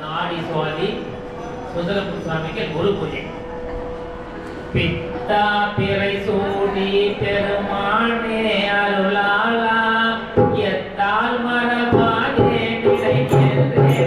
நாடி சுவாதி சுந்தரப்பு சுவாமிக்கு குரு பூஜை. பித்தா பிறை சூடி பெருமானே அருளாளா எத்தால் மரபானே நினைக்கின்றே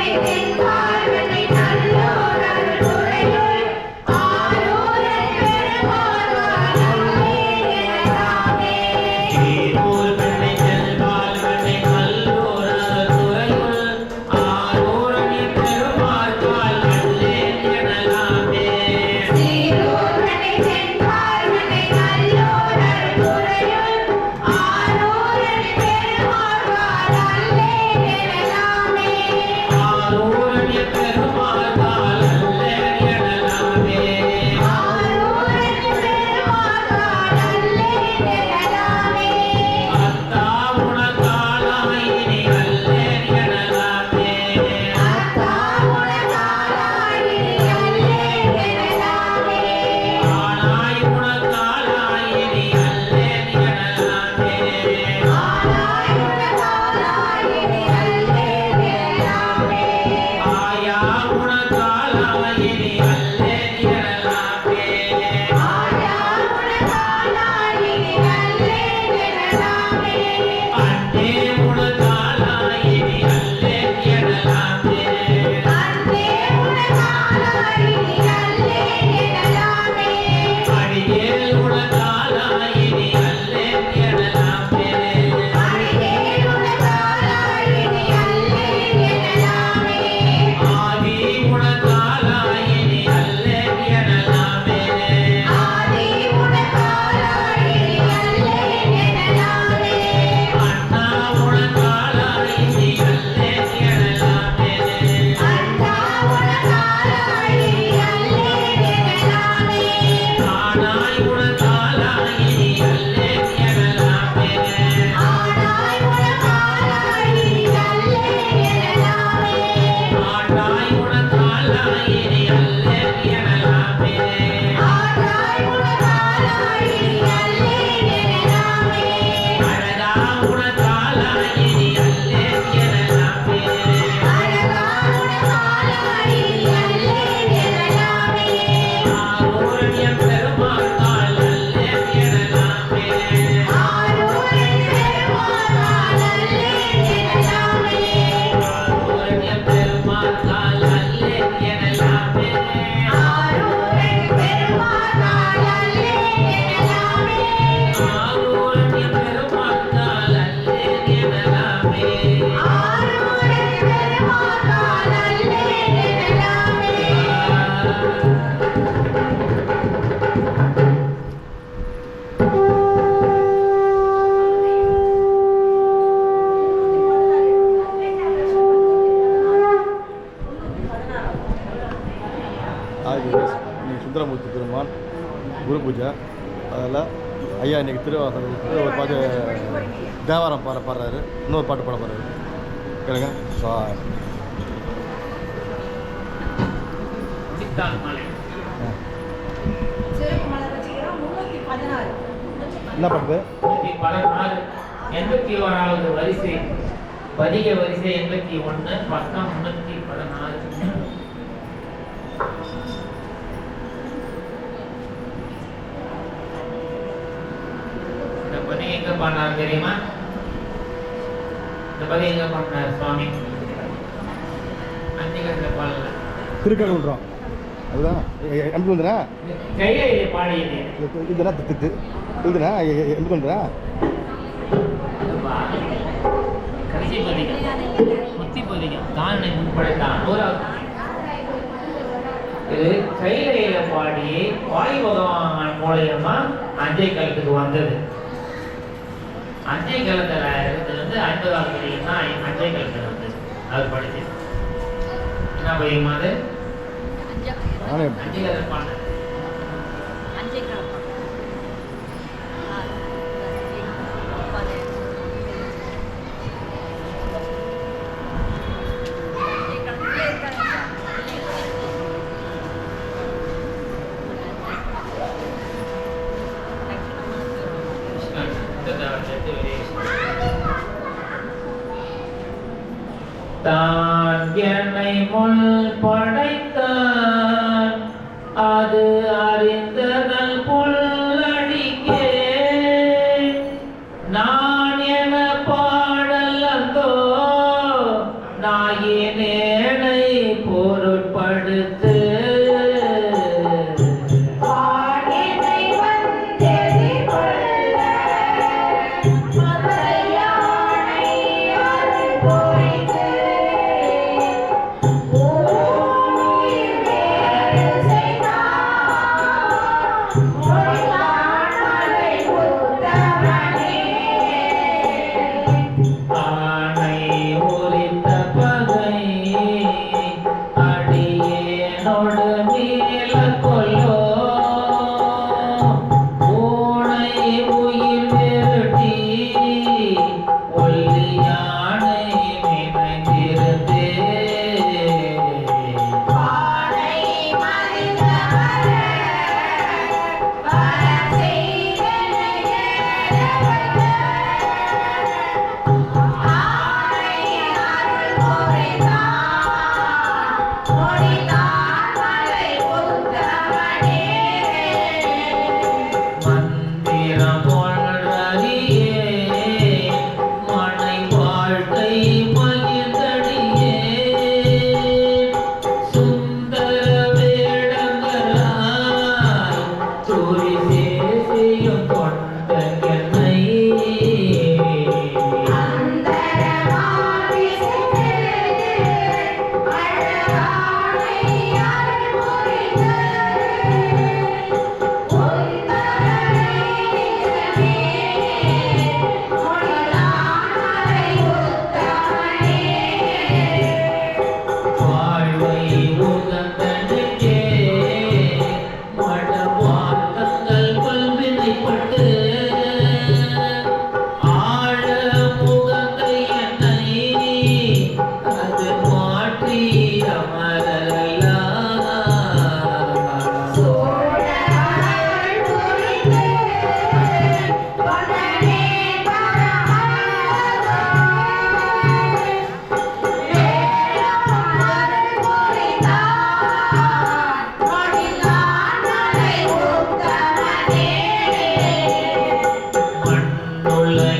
Thank you. இன்னைக்கு சுந்தரமூர்த்தி பெருமான் குரு பூஜை அதில் ஐயா இன்றைக்கி திருவாசகத்துக்கு ஒரு பாட்டு தேவாரம் பாட பாடுறாரு. இன்னொரு பாட்டு பாட போகிறாரு கேளுங்க. ஸோ என்ன பண்ணுது எண்பத்தி ஓராவது வரிசை பதிக வரிசை எண்பத்தி ஒன்று பக்கம் முன்னூற்றி பதினாறு இந்த பதி எங்க பண்ணார் தெரியுமா? இந்த பதி எங்க பண்ணார் சுவாமி? அந்திகத்தில் பாடல. திருக்கழுன்றோம் அதுதான். எண்பது வந்துடா கையில பாடியது இதுனா திட்டு இதுனா எண்பது வந்துடா கடைசி பதிகம். முத்தி பதிகம். தானனை முன்படைத்தான். நூறாவது. இது கையில பாடி வாயு பகவான் மூலியமா அஞ்சை கலத்துக்கு வந்தது. அஞ்சை கலத்துல இருந்தது வந்து ஐம்பதாவது பதிகம் தான் அஞ்சை கலத்துல வந்தது அது படிச்சு என்ன அது? நானே அஞ்சை பாடினது தான் என்னை முள் படைத்தான் அது அறிந்ததல்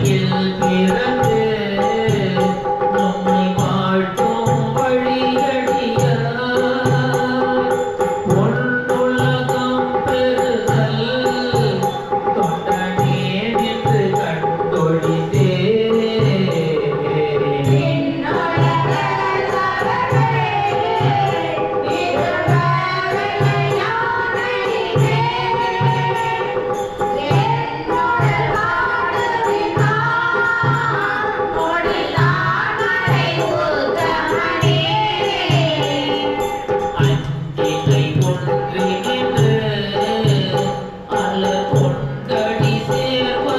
உலகில் பிற